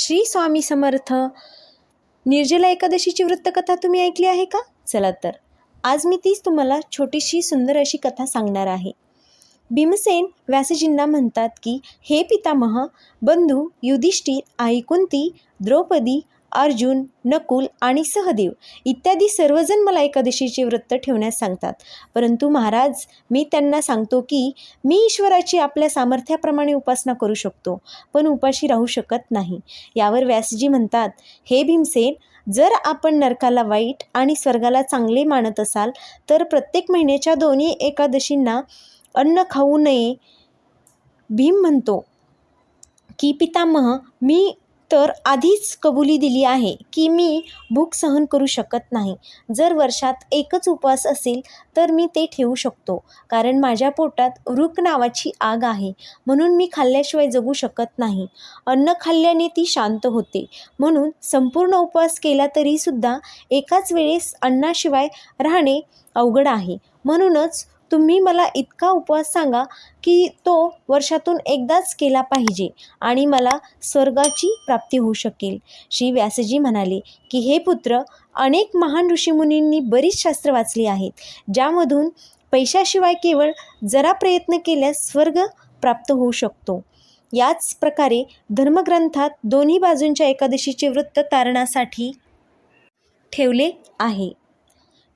श्री स्वामी समर्थ. निर्जला एकादशीची वृत्तकथा तुम्ही ऐकली आहे का? चला तर. आज मी तीच तुम्हाला छोटीशी सुंदर अशी कथा सांगणार आहे. भीमसेन व्यासजींना म्हणतात की हे पितामह बंधू युधिष्ठिर आई कुंती द्रौपदी अर्जुन नकुल आणि सहदेव इत्यादी सर्वजण मला एकादशीचे व्रत ठेवण्यास सांगतात. परंतु महाराज मी त्यांना सांगतो की मी ईश्वराची आपल्या सामर्थ्याप्रमाणे उपासना करू शकतो पण उपाशी राहू शकत नाही. यावर व्यासजी म्हणतात हे भीमसेन जर आपण नरकाला वाईट आणि स्वर्गाला चांगले मानत असाल तर प्रत्येक महिन्याच्या दोन्ही एकादशींना अन्न खाऊ नये. भीम म्हणतो की पितामह मी तर आधीच कबुली दिली आहे की मी भूक सहन करू शकत नाही. जर वर्षात एकच उपवास असेल तर मी ते ठेवू शकतो कारण माझ्या पोटात रुक नावाची आग आहे म्हणून मी खाल्ल्याशिवाय जगू शकत नाही. अन्न खाल्ल्याने ती शांत होते म्हणून संपूर्ण उपवास केला तरीसुद्धा एकाच वेळेस अन्नाशिवाय राहणे अवघड आहे म्हणूनच तुम्ही मला इतका उपवास सांगा की तो वर्षातून एकदाच केला पाहिजे आणि मला स्वर्गाची प्राप्ती होऊ शकेल. श्री व्यासजी म्हणाले की हे पुत्र अनेक महान ऋषीमुनींनी बरीच शास्त्र वाचली आहेत ज्यामधून पैशाशिवाय केवळ जरा प्रयत्न केल्यास स्वर्ग प्राप्त होऊ शकतो. याच प्रकारे धर्मग्रंथात दोन्ही बाजूंच्या एकादशीचे वृत्त तारणासाठी ठेवले आहे.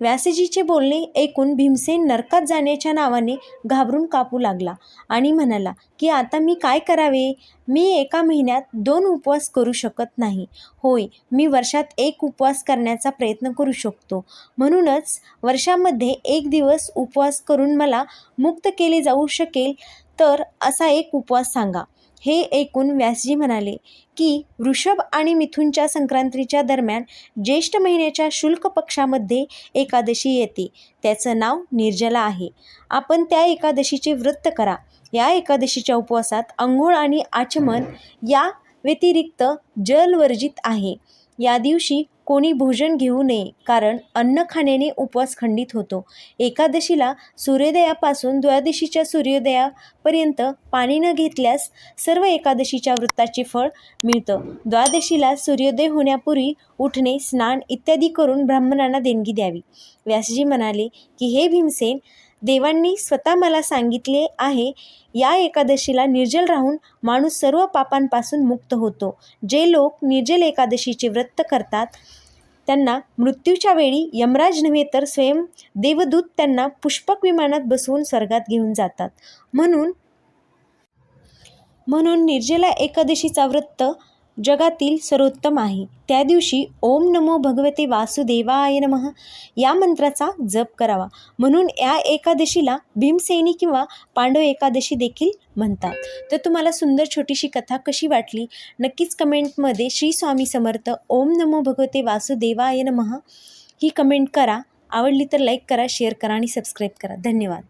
व्यासजीचे बोलणे ऐकून भीमसेन नरकात जाण्याच्या नावाने घाबरून कापू लागला आणि म्हणाला की आता मी काय करावे? मी एका महिन्यात दोन उपवास करू शकत नाही. होय मी वर्षात एक उपवास करण्याचा प्रयत्न करू शकतो. म्हणूनच वर्षामध्ये एक दिवस उपवास करून मला मुक्त केले जाऊ शकेल तर असा एक उपवास सांगा. हे ऐकून व्यासजी म्हणाले की वृषभ आणि मिथुनच्या संक्रांतीच्या दरम्यान ज्येष्ठ महिन्याच्या शुल्क पक्षामध्ये एकादशी येते. त्याचं नाव निर्जला आहे. आपण त्या एकादशीचे व्रत करा. या एकादशीच्या उपवासात आंघोळ आणि आचमन या व्यतिरिक्त जल वर्जित आहे. या दिवशी कोणी भोजन घेऊ नये कारण अन्न खाण्याने उपवास खंडित होतो. एकादशीला सूर्योदयापासून द्वादशीच्या सूर्योदयापर्यंत पाणी न घेतल्यास सर्व एकादशीच्या वृत्ताचे फळ मिळतं. द्वादशीला सूर्योदय होण्यापूर्वी उठणे स्नान इत्यादी करून ब्राह्मणांना देणगी द्यावी. व्यासजी म्हणाले की हे भीमसेन देवांनी स्वतः मला सांगितले आहे या एकादशीला निर्जल राहून माणूस सर्व पापांपासून मुक्त होतो. जे लोक निर्जल एकादशीचे व्रत करतात त्यांना मृत्यूच्या वेळी यमराज नव्हे तर स्वयं देवदूत त्यांना पुष्पक विमानात बसवून स्वर्गात घेऊन जातात. म्हणून म्हणून निर्जला एकादशीचा व्रत जगातील सर्वोत्तम आहे. त्या दिवशी ओम नमो भगवते वासुदेवाय नमः या मंत्राचा जप करावा. म्हणून या एकादशीला भीमसेनी किंवा पांडव एकादशी देखील म्हणतात. तर तुम्हाला सुंदर छोटीशी कथा कशी वाटली? नक्कीच कमेंटमध्ये श्री स्वामी समर्थ ओम नमो भगवते वासुदेवाय नमः ही कमेंट करा. आवडली तर लाईक करा शेअर करा आणि सबस्क्राईब करा. धन्यवाद.